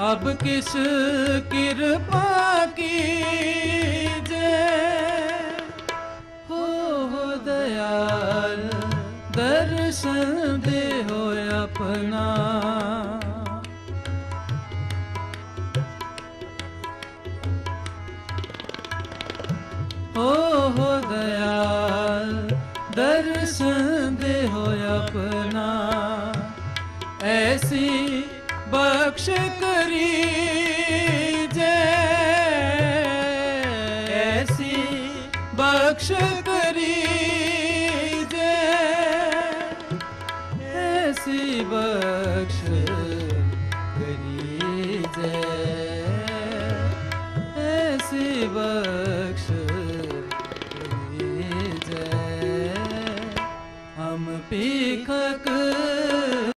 ਅਬ ਕਿਸ ਕਿਰਪਾ ਕੀਜੈ ਹੋ ਦਇਆਲ ਦਰਸ਼ਨ ਦੇ ਹੋਇ ਆਪਣਾ ਹੋ ਹੋ ਦਇਆਲ ਦਰਸ਼ਨ ਦੇ ਹੋਇ ਆਪਣਾ ਐਸੀ ਬਖਸ਼ ਕਰੀ ਜੇ ਐਸੀ ਬਖਸ਼ ਕਰੀ ਜੇ ਐਸੀ ਬਖਸ਼ ਕਰੀ ਜੇ ਐਸੀ ਬਖਸ਼